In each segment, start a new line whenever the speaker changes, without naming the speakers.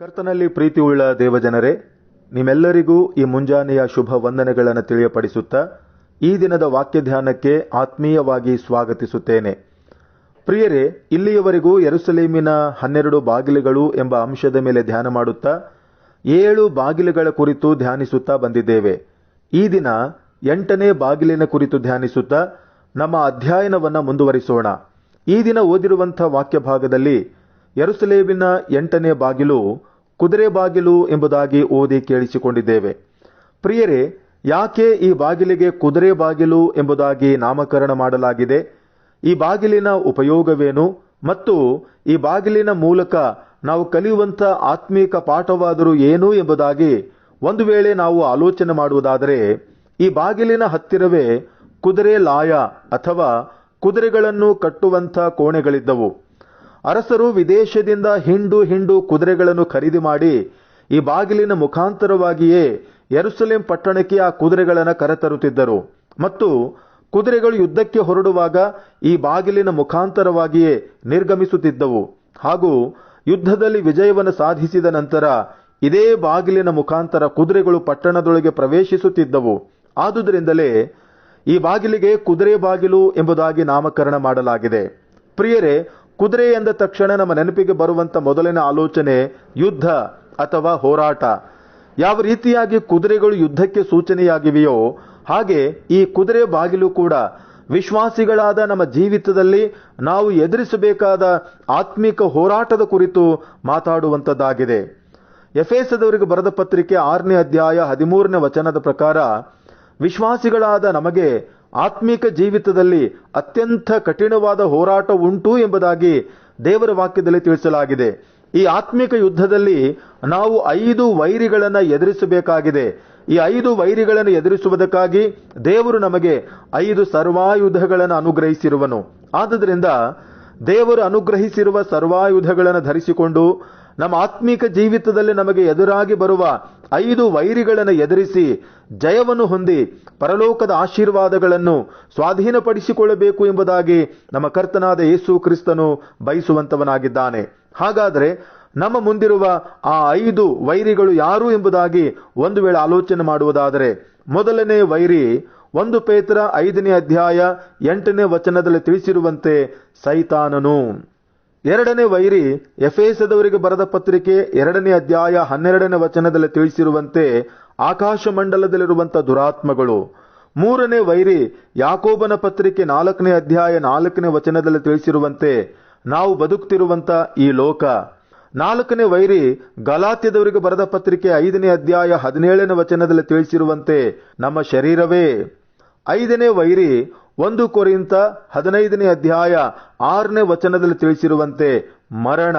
ಕರ್ತನಲ್ಲಿ ಪ್ರೀತಿಯುಳ್ಳ ದೇವಜನರೇ, ನಿಮ್ಮೆಲ್ಲರಿಗೂ ಈ ಮುಂಜಾನೆಯ ಶುಭ ವಂದನೆಗಳನ್ನು ತಿಳಿಯಪಡಿಸುತ್ತಾ ಈ ದಿನದ ವಾಕ್ಯ ಧ್ಯಾನಕ್ಕೆ ಆತ್ಮೀಯವಾಗಿ ಸ್ವಾಗತಿಸುತ್ತೇನೆ. ಪ್ರಿಯರೇ, ಇಲ್ಲಿಯವರೆಗೂ ಎರುಸಲೀಮಿನ ಹನ್ನೆರಡು ಬಾಗಿಲುಗಳು ಎಂಬ ಅಂಶದ ಮೇಲೆ ಧ್ಯಾನ ಮಾಡುತ್ತಾ ಏಳು ಬಾಗಿಲುಗಳ ಕುರಿತು ಧ್ಯಾನಿಸುತ್ತಾ ಬಂದಿದ್ದೇವೆ. ಈ ದಿನ ಎಂಟನೇ ಬಾಗಿಲಿನ ಕುರಿತು ಧ್ಯಾನಿಸುತ್ತಾ ನಮ್ಮ ಅಧ್ಯಯನವನ್ನು ಮುಂದುವರಿಸೋಣ. ಈ ದಿನ ಓದಿರುವಂಥ ವಾಕ್ಯ ಭಾಗದಲ್ಲಿ ಯೆರೂಸಲೇಮಿನ ಎಂಟನೇ ಬಾಗಿಲು ಕುದುರೆ ಬಾಗಿಲು ಎಂಬುದಾಗಿ ಓದಿ ಕೇಳಿಸಿಕೊಂಡಿದ್ದೇವೆ. ಪ್ರಿಯರೇ, ಯಾಕೆ ಈ ಬಾಗಿಲಿಗೆ ಕುದುರೆ ಬಾಗಿಲು ಎಂಬುದಾಗಿ ನಾಮಕರಣ ಮಾಡಲಾಗಿದೆ? ಈ ಬಾಗಿಲಿನ ಉಪಯೋಗವೇನು? ಮತ್ತು ಈ ಬಾಗಿಲಿನ ಮೂಲಕ ನಾವು ಕಲಿಯುವಂಥ ಆತ್ಮೀಕ ಪಾಠವಾದರೂ ಏನು ಎಂಬುದಾಗಿ ಒಂದು ವೇಳೆ ನಾವು ಆಲೋಚನೆ ಮಾಡುವುದಾದರೆ, ಈ ಬಾಗಿಲಿನ ಹತ್ತಿರವೇ ಕುದುರೆ ಲಾಯ ಅಥವಾ ಕುದುರೆಗಳನ್ನು ಕಟ್ಟುವಂಥ ಕೋಣೆಗಳಿದ್ದವು. ಅರಸರು ವಿದೇಶದಿಂದ ಹಿಂಡು ಹಿಂಡು ಕುದುರೆಗಳನ್ನು ಖರೀದಿ ಮಾಡಿ ಈ ಬಾಗಿಲಿನ ಮುಖಾಂತರವಾಗಿಯೇ ಯರುಸಲೇಂ ಪಟ್ಟಣಕ್ಕೆ ಆ ಕುದುರೆಗಳನ್ನು ಕರೆತರುತ್ತಿದ್ದರು. ಮತ್ತು ಕುದುರೆಗಳು ಯುದ್ಧಕ್ಕೆ ಹೊರಡುವಾಗ ಈ ಬಾಗಿಲಿನ ಮುಖಾಂತರವಾಗಿಯೇ ನಿರ್ಗಮಿಸುತ್ತಿದ್ದವು. ಹಾಗೂ ಯುದ್ಧದಲ್ಲಿ ವಿಜಯವನ್ನು ಸಾಧಿಸಿದ ನಂತರ ಇದೇ ಬಾಗಿಲಿನ ಮುಖಾಂತರ ಕುದುರೆಗಳು ಪಟ್ಟಣದೊಳಗೆ ಪ್ರವೇಶಿಸುತ್ತಿದ್ದವು. ಆದುದರಿಂದಲೇ ಈ ಬಾಗಿಲಿಗೆ ಕುದುರೆ ಬಾಗಿಲು ಎಂಬುದಾಗಿ ನಾಮಕರಣ ಮಾಡಲಾಗಿದೆ. ಪ್ರಿಯರೇ ಕುದುರೆ ಎಂದ ತಕ್ಷಣ ನಮ್ಮ ನೆನಪಿಗೆ ಬರುವಂತ ಮೊದಲಿನ ಆಲೋಚನೆ ಯುದ್ಧ ಅಥವಾ ಹೋರಾಟ. ಯಾವ ರೀತಿಯಾಗಿ ಕುದುರೆಗಳು ಯುದ್ಧಕ್ಕೆ ಸೂಚನೆಯಾಗಿವೆಯೋ ಹಾಗೆ ಈ ಕುದುರೆ ಬಾಗಿಲು ಕೂಡ ವಿಶ್ವಾಸಿಗಳಾದ ನಮ್ಮ ಜೀವಿತದಲ್ಲಿ ನಾವು ಎದುರಿಸಬೇಕಾದ ಆತ್ಮಿಕ ಹೋರಾಟದ ಕುರಿತು ಮಾತಾಡುವಂಥದ್ದಾಗಿದೆ ಎಫೇಸದವರಿಗೆ ಬರೆದ ಪತ್ರಿಕೆ ಆರನೇ ಅಧ್ಯಾಯ ಹದಿಮೂರನೇ ವಚನದ ಪ್ರಕಾರ, ವಿಶ್ವಾಸಿಗಳಾದ ನಮಗೆ ಆತ್ಮಿಕ ಜೀವಿತದಲ್ಲಿ ಅತ್ಯಂತ ಕಠಿಣವಾದ ಹೋರಾಟ ಉಂಟು ಎಂಬುದಾಗಿ ದೇವರ ವಾಕ್ಯದಲ್ಲಿ ತಿಳಿಸಲಾಗಿದೆ. ಈ ಆತ್ಮಿಕ ಯುದ್ಧದಲ್ಲಿ ನಾವು ಐದು ವೈರಿಗಳನ್ನು ಎದುರಿಸಬೇಕಾಗಿದೆ. ಈ ಐದು ವೈರಿಗಳನ್ನು ಎದುರಿಸುವುದಕ್ಕಾಗಿ ದೇವರು ನಮಗೆ ಐದು ಸರ್ವಾಯುಧಗಳನ್ನು ಅನುಗ್ರಹಿಸಿರುವನು. ಆದ್ದರಿಂದ ದೇವರು ಅನುಗ್ರಹಿಸಿರುವ ಸರ್ವಾಯುಧಗಳನ್ನು ಧರಿಸಿಕೊಂಡು ನಮ್ಮ ಆತ್ಮಿಕ ಜೀವಿತದಲ್ಲಿ ನಮಗೆ ಎದುರಾಗಿ ಬರುವ ಐದು ವೈರಿಗಳನ್ನು ಎದುರಿಸಿ ಜಯವನ್ನು ಹೊಂದಿ ಪರಲೋಕದ ಆಶೀರ್ವಾದಗಳನ್ನು ಸ್ವಾಧೀನಪಡಿಸಿಕೊಳ್ಳಬೇಕು ಎಂಬುದಾಗಿ ನಮ್ಮ ಕರ್ತನಾದ ಯೇಸು ಕ್ರಿಸ್ತನು ಬಯಸುವಂತವನಾಗಿದ್ದಾನೆ ಹಾಗಾದರೆ ನಮ್ಮ ಮುಂದಿರುವ ಆ ಐದು ವೈರಿಗಳು ಯಾರು ಎಂಬುದಾಗಿ ಒಂದು ವೇಳೆ ಆಲೋಚನೆ ಮಾಡುವುದಾದರೆ, ಮೊದಲನೇ ವೈರಿ ಒಂದು ಪೇತ್ರ ಐದನೇ ಅಧ್ಯಾಯ ಎಂಟನೇ ವಚನದಲ್ಲಿ ತಿಳಿಸಿರುವಂತೆ ಸೈತಾನನು. ಎರಡನೇ ವೈರಿ ಎಫೇಸದವರಿಗೆ ಬರೆದ ಪತ್ರಿಕೆ ಎರಡನೇ ಅಧ್ಯಾಯ ಹನ್ನೆರಡನೇ ವಚನದಲ್ಲಿ ತಿಳಿಸಿರುವಂತೆ ಆಕಾಶ ಮಂಡಲದಲ್ಲಿರುವಂಥ ದುರಾತ್ಮಗಳು. ಮೂರನೇ ವೈರಿ ಯಾಕೋಬನ ಪತ್ರಿಕೆ ನಾಲ್ಕನೇ ಅಧ್ಯಾಯ ನಾಲ್ಕನೇ ವಚನದಲ್ಲಿ ತಿಳಿಸಿರುವಂತೆ ನಾವು ಬದುಕ್ತಿರುವಂತ ಈ ಲೋಕ. ನಾಲ್ಕನೇ ವೈರಿ ಗಲಾತ್ಯದವರಿಗೆ ಬರೆದ ಪತ್ರಿಕೆ ಐದನೇ ಅಧ್ಯಾಯ ಹದಿನೇಳನೇ ವಚನದಲ್ಲಿ ತಿಳಿಸಿರುವಂತೆ ನಮ್ಮ ಶರೀರವೇ. ಐದನೇ ವೈರಿ ಒಂದು ಕೊರಿಂತ ಹದಿನೈದನೇ ಅಧ್ಯಾಯ ಆರನೇ ವಚನದಲ್ಲಿ ತಿಳಿಸಿರುವಂತೆ ಮರಣ.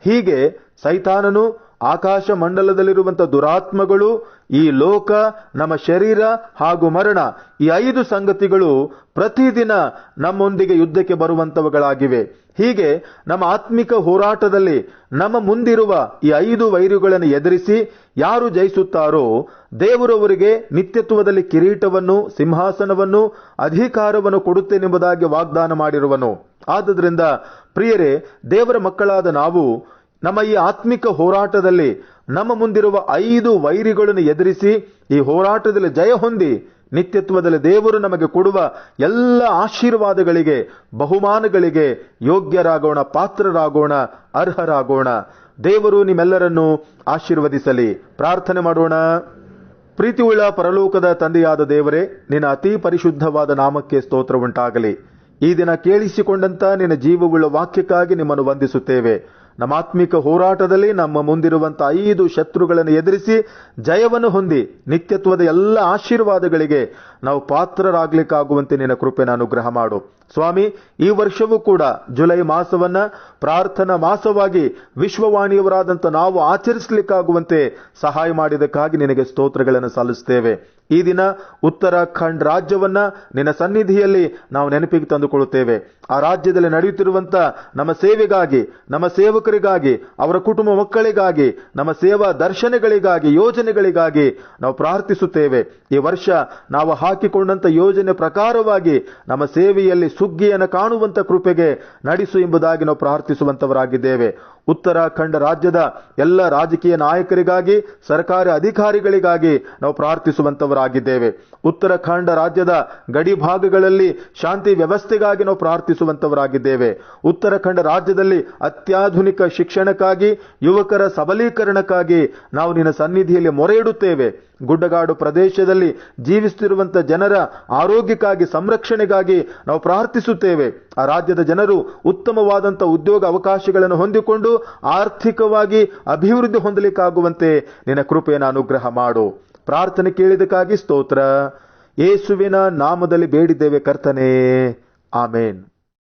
ಹೀಗೆ ಸೈತಾನನು ಆಕಾಶ ಮಂಡಲದಲ್ಲಿರುವಂಥ ದುರಾತ್ಮಗಳು, ಈ ಲೋಕ, ನಮ್ಮ ಶರೀರ ಹಾಗೂ ಮರಣ, ಈ ಐದು ಸಂಗತಿಗಳು ಪ್ರತಿದಿನ ನಮ್ಮೊಂದಿಗೆ ಯುದ್ಧಕ್ಕೆ ಬರುವಂತವುಗಳಾಗಿವೆ ಹೀಗೆ ನಮ್ಮ ಆತ್ಮಿಕ ಹೋರಾಟದಲ್ಲಿ ನಮ್ಮ ಮುಂದಿರುವ ಈ ಐದು ವೈರುಗಳನ್ನು ಎದುರಿಸಿ ಯಾರು ಜಯಿಸುತ್ತಾರೋ, ದೇವರವರಿಗೆ ನಿತ್ಯತ್ವದಲ್ಲಿ ಕಿರೀಟವನ್ನು, ಸಿಂಹಾಸನವನ್ನು, ಅಧಿಕಾರವನ್ನು ಕೊಡುತ್ತೇನೆಂಬುದಾಗಿ ವಾಗ್ದಾನ ಮಾಡಿರುವನು. ಆದ್ದರಿಂದ, ಪ್ರಿಯರೇ, ದೇವರ ಮಕ್ಕಳಾದ ನಾವು ನಮ್ಮ ಈ ಆತ್ಮಿಕ ಹೋರಾಟದಲ್ಲಿ ನಮ್ಮ ಮುಂದಿರುವ ಐದು ವೈರಿಗಳನ್ನು ಎದುರಿಸಿ ಈ ಹೋರಾಟದಲ್ಲಿ ಜಯ ಹೊಂದಿ ನಿತ್ಯತ್ವದಲ್ಲಿ ದೇವರು ನಮಗೆ ಕೊಡುವ ಎಲ್ಲ ಆಶೀರ್ವಾದಗಳಿಗೆ, ಬಹುಮಾನಗಳಿಗೆ ಯೋಗ್ಯರಾಗೋಣ, ಪಾತ್ರರಾಗೋಣ, ಅರ್ಹರಾಗೋಣ. ದೇವರು ನಿಮ್ಮೆಲ್ಲರನ್ನು ಆಶೀರ್ವದಿಸಲಿ. ಪ್ರಾರ್ಥನೆ ಮಾಡೋಣ. ಪ್ರೀತಿಯುಳ್ಳ ಪರಲೋಕದ ತಂದೆಯಾದ ದೇವರೇ, ನಿನ್ನ ಅತಿ ಪರಿಶುದ್ಧವಾದ ನಾಮಕ್ಕೆ ಸ್ತೋತ್ರ ಉಂಟಾಗಲಿ. ಈ ದಿನ ಕೇಳಿಸಿಕೊಂಡಂತ ನಿನ್ನ ಜೀವವುಳ್ಳ ವಾಕ್ಯಕ್ಕಾಗಿ ನಿಮ್ಮನ್ನು ವಂದಿಸುತ್ತೇವೆ. ನಮ್ಮ ಆತ್ಮಿಕ ಹೋರಾಟದಲ್ಲಿ ನಮ್ಮ ಮುಂದಿರುವಂಥ ಐದು ಶತ್ರುಗಳನ್ನು ಎದುರಿಸಿ ಜಯವನ್ನು ಹೊಂದಿ ನಿತ್ಯತ್ವದ ಎಲ್ಲ ಆಶೀರ್ವಾದಗಳಿಗೆ ನಾವು ಪಾತ್ರರಾಗಲಿಕ್ಕಾಗುವಂತೆ ನಿನ್ನ ಕೃಪೆನ ಅನುಗ್ರಹ ಮಾಡು. ಸ್ವಾಮಿ, ಈ ವರ್ಷವೂ ಕೂಡ ಜುಲೈ ಮಾಸವನ್ನ ಪ್ರಾರ್ಥನಾ ಮಾಸವಾಗಿ ವಿಶ್ವವಾಣಿಯವರಾದಂಥ ನಾವು ಆಚರಿಸಲಿಕ್ಕಾಗುವಂತೆ ಸಹಾಯ ಮಾಡಿದಕ್ಕಾಗಿ ನಿನಗೆ ಸ್ತೋತ್ರಗಳನ್ನು ಸಲ್ಲಿಸ್ತೇವೆ. ಈ ದಿನ ಉತ್ತರಾಖಂಡ್ ರಾಜ್ಯವನ್ನ ನಿನ್ನ ಸನ್ನಿಧಿಯಲ್ಲಿ ನಾವು ನೆನಪಿಗೆ ತಂದುಕೊಳ್ಳುತ್ತೇವೆ. ಆ ರಾಜ್ಯದಲ್ಲಿ ನಡೆಯುತ್ತಿರುವಂತ ನಮ್ಮ ಸೇವೆಗಾಗಿ, ನಮ್ಮ ಸೇವಕರಿಗಾಗಿ, ಅವರ ಕುಟುಂಬ ಮಕ್ಕಳಿಗಾಗಿ, ನಮ್ಮ ಸೇವಾ ದರ್ಶನಗಳಿಗಾಗಿ, ಯೋಜನೆಗಳಿಗಾಗಿ ನಾವು ಪ್ರಾರ್ಥಿಸುತ್ತೇವೆ. ಈ ವರ್ಷ ನಾವು ಹಾಕಿಕೊಂಡಂತ ಯೋಜನೆ ಪ್ರಕಾರವಾಗಿ ನಮ್ಮ ಸೇವೆಯಲ್ಲಿ ಸುಗ್ಗಿಯನ್ನು ಕಾಣುವಂತ ಕೃಪೆಗೆ ನಡೆಸು ಎಂಬುದಾಗಿ ನಾವು ಪ್ರಾರ್ಥಿಸುವಂತವರಾಗಿದ್ದೇವೆ. ಉತ್ತರಾಖಂಡ ರಾಜ್ಯದ ಎಲ್ಲ ರಾಜಕೀಯ ನಾಯಕರಿಗಾಗಿ, ಸರ್ಕಾರಿ ಅಧಿಕಾರಿಗಳಿಗಾಗಿ ನಾವು ಪ್ರಾರ್ಥಿಸುವಂತವರಾಗಿದ್ದೇವೆ ಉತ್ತರಾಖಂಡ ರಾಜ್ಯದ ಗಡಿ ಭಾಗಗಳಲ್ಲಿ ಶಾಂತಿ ವ್ಯವಸ್ಥೆಗಾಗಿ ನಾವು ಪ್ರಾರ್ಥಿಸುವಂತವರಾಗಿದ್ದೇವೆ. ಉತ್ತರಾಖಂಡ ರಾಜ್ಯದಲ್ಲಿ ಅತ್ಯಾಧುನಿಕ ಶಿಕ್ಷಣಕ್ಕಾಗಿ, ಯುವಕರ ಸಬಲೀಕರಣಕ್ಕಾಗಿ ನಾವು ನಿನ್ನ ಸನ್ನಿಧಿಯಲ್ಲಿ ಮೊರೆ ಇಡುತ್ತೇವೆ ಗುಡ್ಡಗಾಡು ಪ್ರದೇಶದಲ್ಲಿ ಜೀವಿಸುತ್ತಿರುವಂಥ ಜನರ ಆರೋಗ್ಯಕ್ಕಾಗಿ, ಸಂರಕ್ಷಣೆಗಾಗಿ ನಾವು ಪ್ರಾರ್ಥಿಸುತ್ತೇವೆ. ಆ ರಾಜ್ಯದ ಜನರು ಉತ್ತಮವಾದಂಥ ಉದ್ಯೋಗ ಅವಕಾಶಗಳನ್ನು ಹೊಂದಿಕೊಂಡು ಆರ್ಥಿಕವಾಗಿ ಅಭಿವೃದ್ಧಿ ಹೊಂದಲಿಕ್ಕಾಗುವಂತೆ ನಿನ್ನ ಕೃಪೆಯನ್ನು ಅನುಗ್ರಹ ಮಾಡು. ಪ್ರಾರ್ಥನೆ ಕೇಳಿದಕ್ಕಾಗಿ ಸ್ತೋತ್ರ. ಯೇಸುವಿನ ನಾಮದಲ್ಲಿ ಬೇಡಿದ್ದೇವೆ ಕರ್ತನೇ. ಆಮೇನ್.